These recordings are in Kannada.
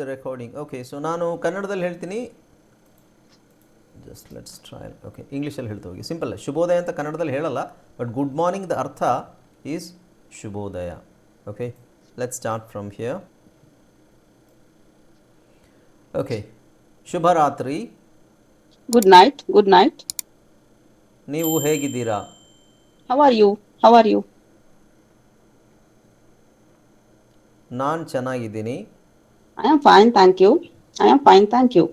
ದ ರೆಕಾರ್ಡಿಂಗ್ ಓಕೆ ಸೊ ನಾನು ಕನ್ನಡದಲ್ಲಿ ಹೇಳ್ತೀನಿ. ಜಸ್ಟ್ ಲೆಟ್ಸ್ ಟ್ರಯಲ್ ಓಕೆ ಇಂಗ್ಲೀಷಲ್ಲಿ ಹೇಳ್ತಾ ಹೋಗಿ. ಸಿಂಪಲ್ ಶುಭೋದಯ ಅಂತ ಕನ್ನಡದಲ್ಲಿ ಹೇಳಲ್ಲ ಬಟ್ ಗುಡ್ ಮಾರ್ನಿಂಗ್ ದ ಅರ್ಥ ಈಸ್ ಶುಭೋದಯ. Okay let's start from here okay ಶುಭರಾತ್ರಿ. ಗುಡ್ ನೈಟ್ ಗುಡ್ ನೈಟ್ ನೀವು ಹೇಗಿದ್ದೀರಾ? How are you How are you ನಾನು ಚೆನ್ನಾಗಿದ್ದೀನಿ. I am fine thank you I am fine thank you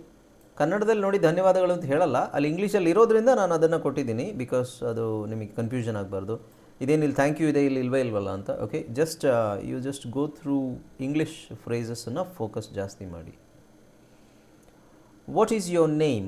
ಕನ್ನಡದಲ್ಲಿ ನೋಡಿ ಧನ್ಯವಾದಗಳು ಅಂತ ಹೇಳಲ್ಲ. ಅಲ್ಲಿ ಇಂಗ್ಲೀಷಲ್ಲಿ ಇರೋದ್ರಿಂದ ನಾನು ಅದನ್ನು ಕೊಟ್ಟಿದ್ದೀನಿ ಬಿಕಾಸ್ ಅದು ನಿಮಗೆ ಕನ್ಫ್ಯೂಷನ್ ಆಗಬಾರ್ದು. ಇದೇನು ಇಲ್ಲಿ ಥ್ಯಾಂಕ್ ಯು ಇದೆ, ಇಲ್ಲಿ ಇಲ್ವೇ ಇಲ್ವಲ್ಲ ಅಂತ. Okay just you just go through English ಫ್ರೇಸಸ್ಸನ್ನು focus ಜಾಸ್ತಿ ಮಾಡಿ. What is your name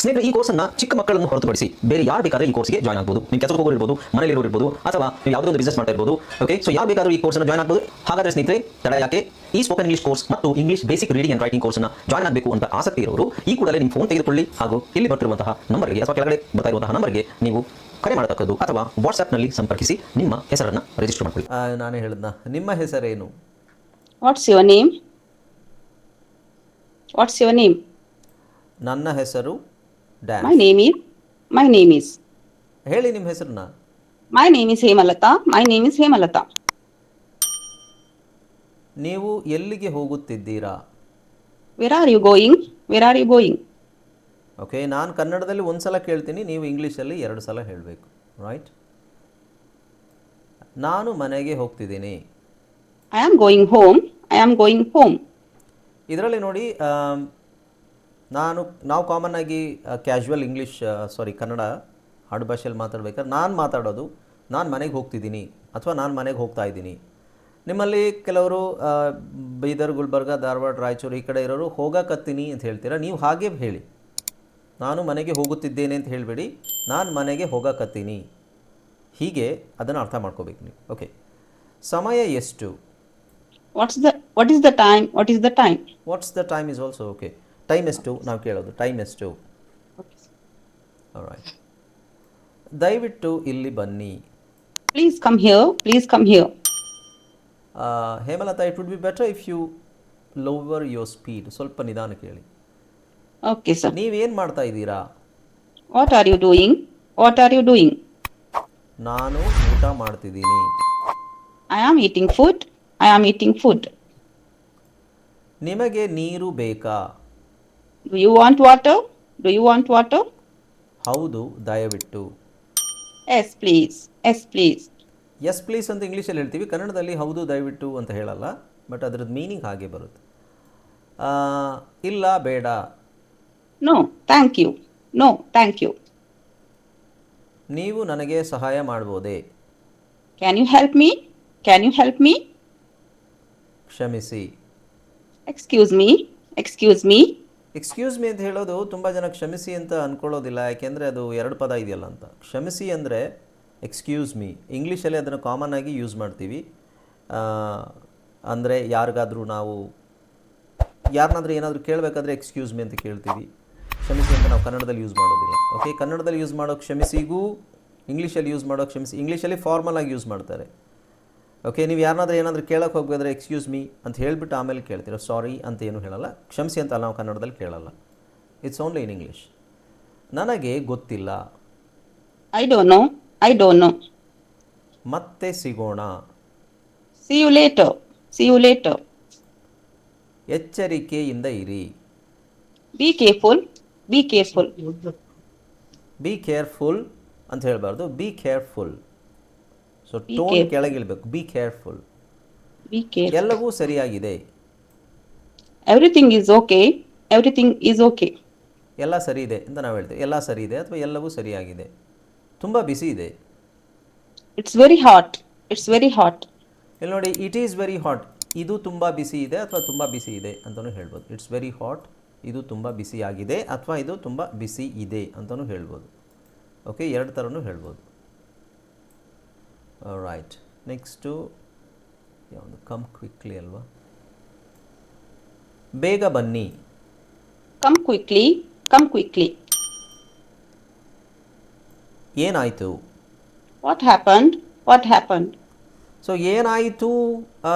ಸ್ನೇಹಿತರೆ ಈ ಕೋರ್ಸನ್ನ ಚಿಕ್ಕ ಮಕ್ಕಳನ್ನು ಹೊರತುಪಡಿಸಿ ಬೇರೆ ಯಾರು ಬೇಕಾದ್ರೆ ಈ ಕೋರ್ಸ್ಗೆ ಜಾಯ್ನ್ ಆಗಬಹುದು ನೀವು ಕೆಲಸಕ್ಕೆ ಹೋಗೋರು ಮನೆಯಲ್ಲಿ ಇರ್ಬೋದು ಅಥವಾ ನೀವು ಯಾವುದೋ ಒಂದು ಬಿಸ್ನೆಸ್ ಮಾಡ್ತಾ ಇರ್ಬೋದು ಓಕೆ ಸೊ ಯಾರು ಬೇಕಾದ್ರೂ ಈ ಕೋರ್ಸ್ನ ಜಾಯ್ನ್ ಆಗ್ಬೋದು. ಹಾಗಾದ್ರೆ ಸ್ನೇಹಿತರೆ ತಡ ಯಾಕೆ? ಈ ಸ್ಪೋಕನ್ ಇಂಗ್ಲಿಷ್ ಕೋರ್ಸ್ ಮತ್ತು English basic reading and writing ಕೋರ್ಸ್ನ ಜಾಯ್ನ್ ಆಗಬೇಕು ಅಂತ ಆಸಕ್ತಿ ಇರೋರು ಈ ಕೂಡಲೇ ನಿಮ್ಮ ಫೋನ್ ತೆಗೆದುಕೊಳ್ಳಿ ಹಾಗೂ ಇಲ್ಲಿ ಬರ್ತಿರುವಂತಹ ನಂಬರ್ಗೆ ಅಥವಾ ಕೆಳಗಡೆ ಬರ್ತಾ ಇರುವಂತಹ ನಂಬರ್ಗೆ ನೀವು ಕರೆ ಮಾಡತಕ್ಕದ್ದು ಅಥವಾ ವಾಟ್ಸ್ಆ್ಯಪ್ನಲ್ಲಿ ಸಂಪರ್ಕಿಸಿ ನಿಮ್ಮ ಹೆಸರನ್ನು ರಿಜಿಸ್ಟರ್ ಮಾಡಿಕೊಳ್ಳಿ. ನಾನು ಹೇಳಿದ್ನ? ನಿಮ್ಮ ಹೆಸರೇನು? What's your name what's your name ನನ್ನ ಹೆಸರು name is my name is ಹೇಳಿ ನಿಮ್ಮ ಹೆಸರನ್ನ. My name is Hemalatha my name is Hemalatha. ನೀವು ಎಲ್ಲಿಗೆ ಹೋಗುತ್ತಿದ್ದೀರಾ? Where are you going where are you going okay ನಾನು ಕನ್ನಡದಲ್ಲಿ ಒಂದು ಸಲ ಕೇಳ್ತೀನಿ ನೀವು ಇಂಗ್ಲೀಷಲ್ಲಿ ಎರಡು ಸಲ ಹೇಳಬೇಕು ರೈಟ್ ನಾನು ಮನೆಗೆ ಹೋಗ್ತಿದ್ದೀನಿ. I am going home I am going home ಇದರಲ್ಲಿ ನೋಡಿ ನಾನು ನಾವು ಕಾಮನ್ ಆಗಿ ಕ್ಯಾಶುವಲ್ ಇಂಗ್ಲೀಷ್ ಸಾರಿ ಕನ್ನಡ ಆಡು ಭಾಷೆಯಲ್ಲಿ ಮಾತಾಡ್ಬೇಕಾದ್ರೆ ನಾನು ಮಾತಾಡೋದು ನಾನು ಮನೆಗೆ ಹೋಗ್ತಿದ್ದೀನಿ ಅಥವಾ ನಾನು ಮನೆಗೆ ಹೋಗ್ತಾ ಇದ್ದೀನಿ. ನಿಮ್ಮಲ್ಲಿ ಕೆಲವರು ಬೀದರ್ ಗುಲ್ಬರ್ಗ ಧಾರವಾಡ ರಾಯಚೂರು ಈ ಕಡೆ ಇರೋರು ಹೋಗಕತ್ತೀನಿ ಅಂತ ಹೇಳ್ತೀರಾ? ನೀವು ಹಾಗೆ ಹೇಳಿ. ನಾನು ಮನೆಗೆ ಹೋಗುತ್ತಿದ್ದೇನೆ ಅಂತ ಹೇಳಬೇಡಿ. ನಾನು ಮನೆಗೆ ಹೋಗಕತ್ತೀನಿ ಹೀಗೆ ಅದನ್ನು ಅರ್ಥ ಮಾಡ್ಕೋಬೇಕು ನೀವು. ಓಕೆ ಸಮಯ ಎಷ್ಟು? What's the what is the time what is the time what's the time is also okay time ಎಷ್ಟು ನಾವು ಕೇಳೋದು. ಟೈಮ್ ಎಷ್ಟು ರೈಟ್ ದಯವಿಟ್ಟು ಇಲ್ಲಿ ಬನ್ನಿ. Please come here please come here Hemalatha it would be better if you lower your speed ಸ್ವಲ್ಪ ನಿಧಾನ ಕೇಳಿ. ಓಕೆ ಸರ್ ನೀವೇನು ಮಾಡ್ತಾ ಇದ್ದೀರಾ? What are you doing what are you doing ನಾನು ಊಟ ಮಾಡ್ತಿದ್ದೀನಿ. I am eating food I am eating food ನಿಮಗೆ ನೀರು ಬೇಕಾ? Do you want water? Do you want water? ಹೌದು ದಯವಿಟ್ಟು Yes, please. Yes, please. Yes please ಅಂತ ಇಂಗ್ಲೀಷಲ್ಲಿ ಹೇಳ್ತೀವಿ ಕನ್ನಡದಲ್ಲಿ ಹೌದು ದಯವಿಟ್ಟು ಅಂತ ಹೇಳಲ್ಲ ಬಟ್ ಅದರದ್ದು ಮೀನಿಂಗ್ ಹಾಗೆ ಬರುತ್ತೆ ಆ, ಇಲ್ಲ ಬೇಡ No, thank you. No, thank you. ನೀವು ನನಗೆ ಸಹಾಯ ಮಾಡ್ಬೋದೇ Can you help me? Can you help me? ಕ್ಷಮಿಸಿ Excuse me. Excuse me. Excuse me ಅಂತ ಹೇಳೋದು ತುಂಬ ಜನ ಕ್ಷಮಿಸಿ ಅಂತ ಅಂದ್ಕೊಳ್ಳೋದಿಲ್ಲ ಯಾಕೆಂದರೆ ಅದು ಎರಡು ಪದ ಇದೆಯಲ್ಲ ಅಂತ. ಕ್ಷಮಿಸಿ ಅಂದರೆ ಎಕ್ಸ್ಕ್ಯೂಸ್ ಮೀ ಇಂಗ್ಲೀಷಲ್ಲಿ ಅದನ್ನು ಕಾಮನ್ ಆಗಿ ಯೂಸ್ ಮಾಡ್ತೀವಿ. ಅಂದರೆ ಯಾರಿಗಾದರೂ ನಾವು ಯಾರನ್ನಾದ್ರೂ ಏನಾದರೂ ಕೇಳಬೇಕಾದ್ರೆ ಎಕ್ಸ್ಕ್ಯೂಸ್ ಮೀ ಅಂತ ಕೇಳ್ತೀವಿ. ಕ್ಷಮಿಸಿ ಅಂತ ನಾವು ಕನ್ನಡದಲ್ಲಿ ಯೂಸ್ ಮಾಡೋದಿಲ್ಲ. ಓಕೆ ಕನ್ನಡದಲ್ಲಿ ಯೂಸ್ ಮಾಡೋ ಕ್ಷಮಿಸಿಗೂ ಇಂಗ್ಲೀಷಲ್ಲಿ ಯೂಸ್ ಮಾಡೋ ಕ್ಷಮಿಸಿ ಇಂಗ್ಲೀಷಲ್ಲಿ ಫಾರ್ಮಲ್ ಆಗಿ ಯೂಸ್ ಮಾಡ್ತಾರೆ. ಓಕೆ ನೀವು ಯಾರನ್ನಾದ್ರೂ ಏನಾದರೂ ಕೇಳೋಕೆ ಹೋಗಬೇಕಾದ್ರೆ ಎಕ್ಸ್ಕ್ಯೂಸ್ ಮೀ ಅಂತ ಹೇಳಿಬಿಟ್ಟು ಆಮೇಲೆ ಕೇಳ್ತೀರ? ಸಾರಿ ಅಂತ ಏನು ಹೇಳಲ್ಲ. ಕ್ಷಮಿಸಿ ಅಂತ ನಾವು ಕನ್ನಡದಲ್ಲಿ ಕೇಳಲ್ಲ. ಇಟ್ಸ್ ಓನ್ಲಿ ಇನ್ ಇಂಗ್ಲೀಷ್ ನನಗೆ ಗೊತ್ತಿಲ್ಲ. I don't know I don't know ಮತ್ತೆ ಸಿಗೋಣ. See you later see you later ಎಚ್ಚರಿಕೆಯಿಂದ ಇರಿ. Be careful be careful be careful ಅಂತ ಹೇಳಬಾರ್ದು. Be careful so tone. ಕೆಳಗಿಳ್ಬೇಕು be careful. ಎಲ್ಲವೂ ಸರಿಯಾಗಿದೆ. Everything is okay everything is okay ಎಲ್ಲ ಸರಿ ಇದೆ ಅಂತ ನಾವು ಹೇಳ್ತೇವೆ. ಎಲ್ಲ ಸರಿ ಇದೆ ಅಥವಾ ಎಲ್ಲವೂ ಸರಿಯಾಗಿದೆ. ತುಂಬ ಬಿಸಿ ಇದೆ. It's very hot it's very hot ಇಲ್ಲಿ ನೋಡಿ ಇಟ್ ಈಸ್ ವೆರಿ ಹಾಟ್ ಇದು ತುಂಬ ಬಿಸಿ ಇದೆ ಅಥವಾ ತುಂಬ ಬಿಸಿ ಇದೆ ಅಂತಲೂ ಹೇಳ್ಬೋದು. ಇಟ್ಸ್ ವೆರಿ ಹಾಟ್ ಇದು ತುಂಬ ಬಿಸಿಯಾಗಿದೆ ಅಥವಾ ಇದು ತುಂಬ ಬಿಸಿ ಇದೆ ಅಂತಲೂ ಹೇಳ್ಬೋದು. ಓಕೆ ಎರಡು ಥರನೂ ಹೇಳ್ಬೋದು. ರೈಟ್ ನೆಕ್ಸ್ಟು ಯಾವುದು ಕಮ್ ಕ್ವಿಕ್ಲಿ ಅಲ್ವಾ? ಬೇಗ ಬನ್ನಿ. ಕಮ್ ಕ್ವಿಕ್ಲಿ ಕಮ್ ಕ್ವಿಕ್ಲಿ ಏನಾಯಿತು? What happened? What happened? So ಏನಾಯಿತು?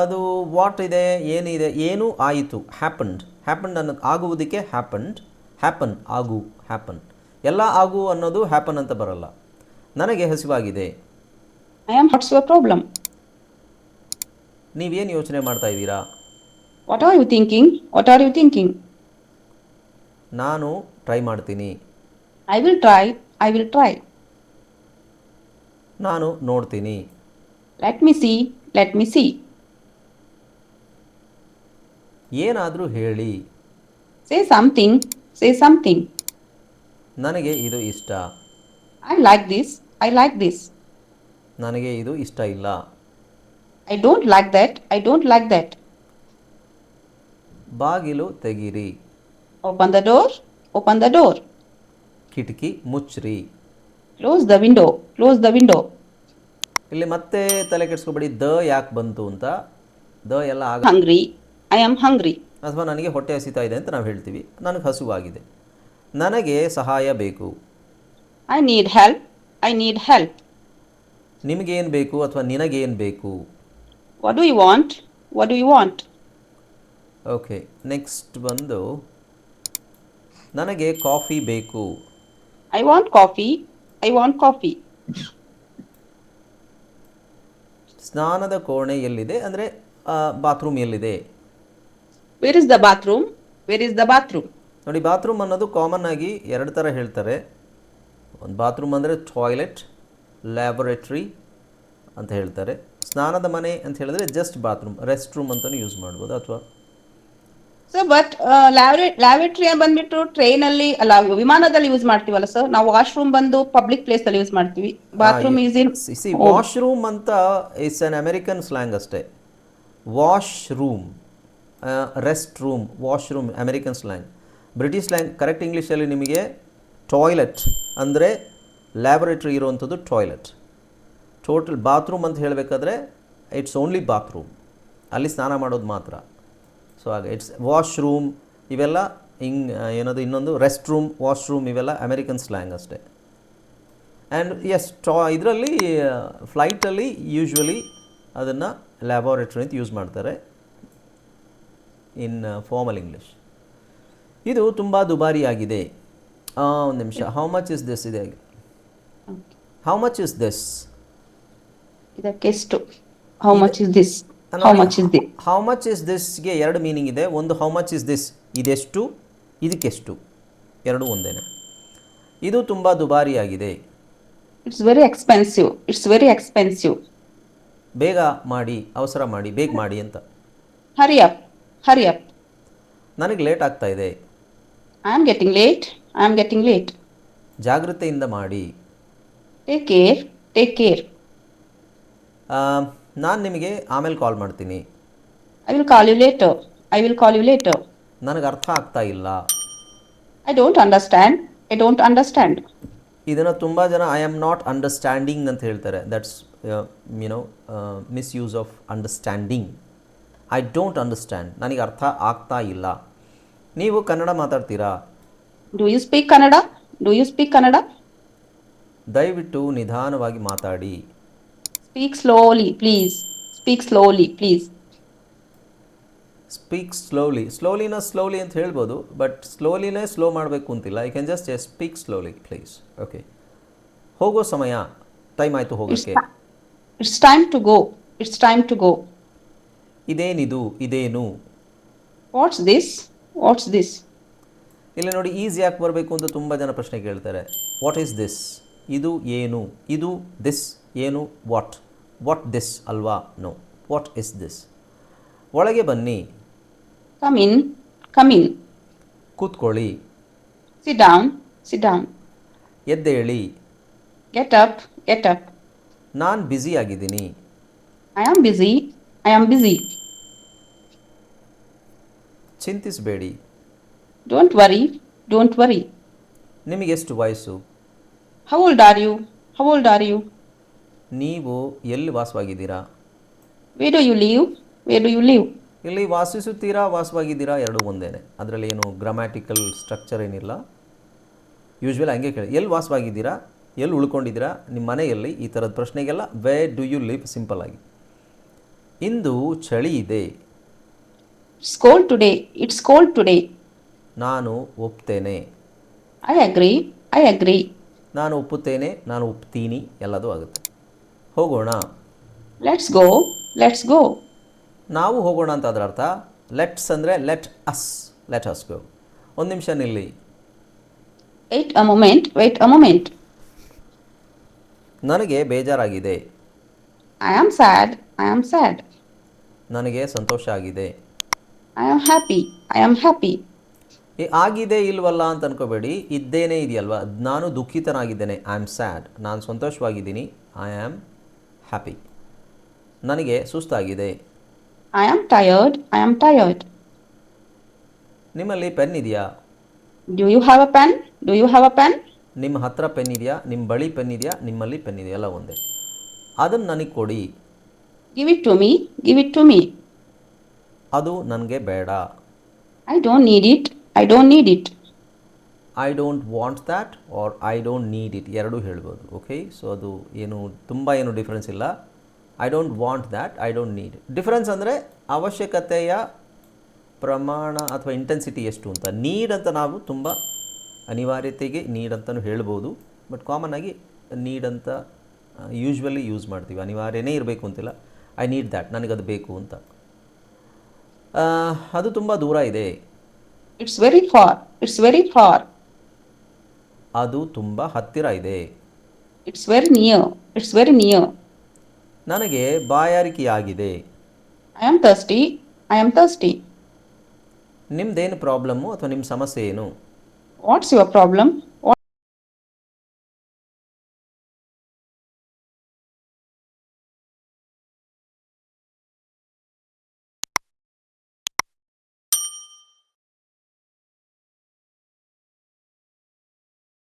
ಅದು ವಾಟ್ ಇದೆ ಏನಿದೆ ಏನು ಆಯಿತು? ಹ್ಯಾಪನ್ಡ್ ಹ್ಯಾಪನ್ಡ್ ಅನ್ನೋದು ಆಗುವುದಕ್ಕೆ ಹ್ಯಾಪನ್ಡ್ ಹ್ಯಾಪನ್ ಆಗು ಹ್ಯಾಪನ್ ಎಲ್ಲ ಆಗು ಅನ್ನೋದು ಹ್ಯಾಪನ್ ಅಂತ ಬರಲ್ಲ. ನನಗೆ ಹಸಿವಾಗಿದೆ. I am. What's your problem? ನೀವೇನು ಯೋಚನೆ ಮಾಡ್ತಾ ಇದ್ದೀರಾ What are you thinking? What are you thinking? ನಾನು ಟ್ರೈ ಮಾಡ್ತೀನಿ I will try. I will try. ನಾನು ನೋಡ್ತೀನಿ Let me see. Let me see. ಏನಾದರೂ ಹೇಳಿ Say something. Say something. ನನಗೆ ಇದು ಇಷ್ಟ I like this. I like this. ನನಗೆ ಇದು ಇಷ್ಟ ಇಲ್ಲ. I don't like that I don't like that ಬಾಗಿಲು ತೆಗಿರಿ. Open the door open the door ಕಿಟಕಿ ಮುಚ್ಚ್ರಿ. Close the window close the window ಇಲ್ಲಿ ಮತ್ತೆ ತಲೆ ಕೆಡಿಸ್ಕೊಬೇಡಿ. ದ ಯಾಕೆ ಬಂತು ಅಂತ. ದ ಎಲ್ಲ ಆಗ ಹಂಗ್ರಿ ಐ ಆಮ್ ಹಂಗ್ರಿ ಅಥವಾ ನನಗೆ ಹೊಟ್ಟೆ ಹಸಿತಾ ಇದೆ ಅಂತ ನಾವು ಹೇಳ್ತೀವಿ. ನನಗೆ ಹಸುವಾಗಿದೆ. ನನಗೆ ಸಹಾಯ ಬೇಕು. I need help I need help ನಿಮಗೇನು ಬೇಕು ಅಥವಾ ನಿನಗೇನು ಬೇಕು? What do you want what do you want okay next ಬಂದು ನನಗೆ ಕಾಫಿ ಬೇಕು. I want coffee I want coffee ಸ್ನಾನದ ಕೋಣೆ ಎಲ್ಲಿದೆ? ಅಂದರೆ ಬಾತ್ರೂಮ್ ಎಲ್ಲಿದೆ? Where is the bathroom where is the bathroom ನೋಡಿ ಬಾತ್ರೂಮ್ ಅನ್ನೋದು ಕಾಮನ್ ಆಗಿ ಎರಡು ಥರ ಹೇಳ್ತಾರೆ. ಒಂದು ಬಾತ್ರೂಮ್ ಅಂದರೆ ಟಾಯ್ಲೆಟ್ ಲ್ಯಾಬೊರೇಟ್ರಿ ಅಂತ ಹೇಳ್ತಾರೆ. ಸ್ನಾನದ ಮನೆ ಅಂತ ಹೇಳಿದ್ರೆ ಜಸ್ಟ್ ಬಾತ್ರೂಮ್ ರೆಸ್ಟ್ ರೂಮ್ ಅಂತಲೂ ಯೂಸ್ ಮಾಡ್ಬೋದು ಅಥವಾ ಸರ್ ಬಟ್ ಲ್ಯಾಬೊರೇಟರಿ ಬಂದ್ಬಿಟ್ಟು ಟ್ರೈನ್ ಅಲ್ಲಿ ಅಲ್ಲ ವಿಮಾನದಲ್ಲಿ ಯೂಸ್ ಮಾಡ್ತೀವಲ್ಲ ಸರ್ ನಾವು ವಾಶ್ರೂಮ್ ಬಂದು ಪಬ್ಲಿಕ್ ಪ್ಲೇಸ್ ಅಲ್ಲಿ ಯೂಸ್ ಮಾಡ್ತೀವಿ. Bathroom is in see washroom ಅಂತ ಇಟ್ಸ್ ಅನ್ ಅಮೆರಿಕನ್ ಸ್ಲ್ಯಾಂಗ್ ಅಷ್ಟೇ. Wash room rest room washroom American slang British slang correct ಇಂಗ್ಲೀಷಲ್ಲಿ ನಿಮಗೆ ಟಾಯ್ಲೆಟ್ ಅಂದರೆ ಲ್ಯಾಬೊರೇಟ್ರಿ ಇರುವಂಥದ್ದು ಟಾಯ್ಲೆಟ್. ಟೋಟಲ್ ಬಾತ್ರೂಮ್ ಅಂತ ಹೇಳಬೇಕಾದ್ರೆ ಇಟ್ಸ್ ಓನ್ಲಿ ಬಾತ್ರೂಮ್. ಅಲ್ಲಿ ಸ್ನಾನ ಮಾಡೋದು ಮಾತ್ರ. ಸೊ ಹಾಗೆ ಇಟ್ಸ್ ವಾಶ್ರೂಮ್, ಇವೆಲ್ಲ ಹಿಂಗ್ ಏನದು ಇನ್ನೊಂದು ರೆಸ್ಟ್ ರೂಮ್ ವಾಶ್ರೂಮ್ ಇವೆಲ್ಲ ಅಮೆರಿಕನ್ ಸ್ಲ್ಯಾಂಗ್ ಅಷ್ಟೇ. ಆ್ಯಂಡ್ ಎಸ್, ಟಾ, ಇದರಲ್ಲಿ, ಫ್ಲೈಟಲ್ಲಿ ಯೂಶ್ವಲಿ ಅದನ್ನು ಲ್ಯಾಬೊರೇಟ್ರಿ ಅಂತ ಯೂಸ್ ಮಾಡ್ತಾರೆ. In formal English. ಇದು ತುಂಬ ದುಬಾರಿಯಾಗಿದೆ. ಒಂದು ನಿಮಿಷ. ಹೌ ಮಚ್ ಇಸ್ ದಿಸ್ ಇದೆ how much is this ಇದಕ್ಕೆಷ್ಟು how much is this how much is this how much is ದಿಸ್ಗೆ ಎರಡು ಮೀನಿಂಗ್ ಇದೆ. ಒಂದು ಹೌ ಮಚ್ ಇಸ್ ದಿಸ್ ಇದೆಷ್ಟು? ಇದಕ್ಕೆಷ್ಟು? ಎರಡು ಒಂದೇನೆ. ಇದು ತುಂಬ ದುಬಾರಿಯಾಗಿದೆ. It's very expensive it's very expensive ಬೇಗ ಮಾಡಿ ಅವಸರ ಮಾಡಿ ಬೇಗ ಮಾಡಿ ಅಂತ. ಹರಿ ಅಪ್ ಹರಿ ಅಪ್ ನನಗೆ ಲೇಟ್ ಆಗ್ತಾ ಇದೆ. I am getting late I am getting late ಜಾಗ್ರತೆಯಿಂದ ಮಾಡಿ. ಟೇಕ್ ಕೇರ್ ಟೇಕ್ ಕೇರ್ ನಾನು ನಿಮಗೆ ಆಮೇಲೆ ಕಾಲ್ ಮಾಡ್ತೀನಿ. I will call you later I will call you later ನನಗೆ ಅರ್ಥ ಆಗ್ತಾ ಇಲ್ಲ. I don't understand I don't understand ಇದನ್ನು ತುಂಬ ಜನ ಐ ಆಮ್ ನಾಟ್ ಅಂಡರ್ಸ್ಟ್ಯಾಂಡಿಂಗ್ ಅಂತ ಹೇಳ್ತಾರೆ. That's you know misuse of understanding I don't understand ನನಗೆ ಅರ್ಥ ಆಗ್ತಾ ಇಲ್ಲ. ನೀವು ಕನ್ನಡ ಮಾತಾಡ್ತೀರಾ? Do you speak Kannada do you speak Kannada ದಯವಿಟ್ಟು ನಿಧಾನವಾಗಿ ಮಾತಾಡಿ. Speak slowly please speak slowly please speak slowly ಸ್ಲೋಲಿನ slowly ಅಂತ ಹೇಳ್ಬೋದು ಬಟ್ ಸ್ಲೋಲಿನೇ ಸ್ಲೋ ಮಾಡಬೇಕು ಅಂತಿಲ್ಲ. I can just speak slowly please okay ಹೋಗೋ ಸಮಯ. ಟೈಮ್ ಆಯಿತು ಹೋಗೋಕ್ಕೆ. It's time to go it's time to go ಇದೇನಿದು? ಇದೇನು? ವಾಟ್ಸ್ ದಿಸ್ ವಾಟ್ಸ್ ದಿಸ್ ಇಲ್ಲಿ ನೋಡಿ ಈಸಿ ಯಾಕೆ ಬರಬೇಕು ಅಂತ ತುಂಬ ಜನ ಪ್ರಶ್ನೆ ಕೇಳ್ತಾರೆ. ವಾಟ್ ಈಸ್ ದಿಸ್ ಇದು ಏನು? ಇದು ದಿಸ್ ಏನು? ವಾಟ್ ವಾಟ್ ದಿಸ್ ಅಲ್ವಾ? ನೋ ವಾಟ್ ಇಸ್ ದಿಸ್ ಒಳಗೆ ಬನ್ನಿ. ಕಮ್ ಇನ್ ಕಮ್ ಇನ್ ಕೂತ್ಕೊಳ್ಳಿ. ಸಿಟ್ ಡೌನ್ ಸಿಟ್ ಡೌನ್ ಎದ್ದೇಳಿ. ಗೆಟ್ ಅಪ್ ಗೆಟ್ ಅಪ್ ನಾನು ಬ್ಯುಸಿ ಆಗಿದ್ದೀನಿ. I am busy I am busy ಚಿಂತಿಸಬೇಡಿ. ಡೋಂಟ್ ವರಿ ಡೋಂಟ್ ವರಿ ನಿಮಗೆಷ್ಟು ವಯಸ್ಸು? How old are you how old are you ನೀವು ಎಲ್ಲಿ ವಾಸವಾಗಿದ್ದೀರಾ? Where do you live? Where do you live? ಇಲ್ಲಿ ವಾಸಿಸುತ್ತೀರಾ? ವಾಸವಾಗಿದ್ದೀರಾ? ಎರಡೂ ಒಂದೇನೆ. ಅದರಲ್ಲಿ ಏನು ಗ್ರಾಮ್ಯಾಟಿಕಲ್ ಸ್ಟ್ರಕ್ಚರ್ ಏನಿಲ್ಲ. ಯೂಶ್ವಲ್ ಹಂಗೆ ಕೇಳಿ. ಎಲ್ಲಿ ವಾಸವಾಗಿದ್ದೀರಾ? ಎಲ್ಲಿ ಉಳ್ಕೊಂಡಿದ್ದೀರಾ? ನಿಮ್ಮ ಮನೆಯಲ್ಲಿ ಈ ಥರದ ಪ್ರಶ್ನೆಗೆಲ್ಲ where do you live simple ಆಗಿ. ಇಂದು ಚಳಿ ಇದೆ. ಸ್ಕೋಲ್ today it's cold today today. ನಾನು ಒಪ್ತೇನೆ. I agree I agree. ನಾನು ಒಪ್ಪುತ್ತೇನೆ ನಾನು ಒಪ್ತೀನಿ ಎಲ್ಲದೂ ಆಗುತ್ತೆ. ಹೋಗೋಣ. ಲೆಟ್ಸ್ ಗೋ ಲೆಟ್ಸ್ ಗೋ ನಾವು ಹೋಗೋಣ ಅಂತ ಅದರ ಅರ್ಥ ಲೆಟ್ಸ್ ಅಂದರೆ let us let us go ಒಂದು ನಿಮಿಷ ನಿಲ್ಲಿ. Wait a moment wait a moment ನನಗೆ ಬೇಜಾರಾಗಿದೆ. I am sad I am sad ನನಗೆ ಸಂತೋಷ ಆಗಿದೆ. I am happy I am happy. ಆಗಿದೆ ಇಲ್ವಲ್ಲ ಅಂತ ಅನ್ಕೋಬೇಡಿ. ಇದ್ದೇನೆ ಇದೆಯಲ್ವಾ? ನಾನು ದುಃಖಿತನಾಗಿದ್ದೇನೆ. ಐ ಆಮ್ ಸ್ಯಾಡ್ ನಾನು ಸಂತೋಷವಾಗಿದ್ದೀನಿ. ಐ ಆಮ್ ಹ್ಯಾಪಿ ನನಗೆ ಸುಸ್ತಾಗಿದೆ. I am tired I am tired ನಿಮ್ಮಲ್ಲಿ ಪೆನ್ ಇದೆಯಾ? Do you have a pen do you have a pen ನಿಮ್ಮ ಹತ್ರ ಪೆನ್ ಇದೆಯಾ? ನಿಮ್ಮ ಬಳಿ ಪೆನ್ ಇದೆಯಾ? ನಿಮ್ಮಲ್ಲಿ ಪೆನ್ ಇದೆಯಾ? ಎಲ್ಲ ಒಂದೇ. ಅದನ್ನು ನನಗೆ ಕೊಡಿ. Give it to me Give it to me ಅದು ನನಗೆ ಬೇಡ. I don't need it. I don't need it. I don't want that or I don't need it ಎರಡೂ ಹೇಳ್ಬೋದು ಓಕೆ ಸೊ ಅದು ಏನು, ತುಂಬ ಏನು ಡಿಫ್ರೆನ್ಸ್ ಇಲ್ಲ. I don't want that I don't need difference ಅಂದರೆ ಅವಶ್ಯಕತೆಯ ಪ್ರಮಾಣ ಅಥವಾ ಇಂಟೆನ್ಸಿಟಿ ಎಷ್ಟು ಅಂತ. ನೀಡ್ ಅಂತ ನಾವು ತುಂಬ ಅನಿವಾರ್ಯತೆಗೆ ನೀಡ್ ಅಂತಲೂ ಹೇಳ್ಬೋದು. ಬಟ್ ಕಾಮನ್ ಆಗಿ ನೀಡ್ ಅಂತ ಯೂಶ್ವಲಿ ಯೂಸ್ ಮಾಡ್ತೀವಿ. ಅನಿವಾರ್ಯನೇ ಇರಬೇಕು ಅಂತಿಲ್ಲ. ಐ ನೀಡ್ ದ್ಯಾಟ್ ನನಗದು ಬೇಕು ಅಂತ. ಅದು ತುಂಬ ದೂರ ಇದೆ. It's very far it's very far ಅದು ತುಂಬಾ ಹತ್ತಿರ ಇದೆ. It's very near it's very near ನನಗೆ ಬಾಯಾರಿಕೆಯಾಗಿದೆ. I am thirsty I am thirsty ನಿಮ್ದೇನು ಪ್ರಾಬ್ಲಮ್ಮು ಅಥವಾ ನಿಮ್ಮ ಸಮಸ್ಯೆ ಏನು? What's your problem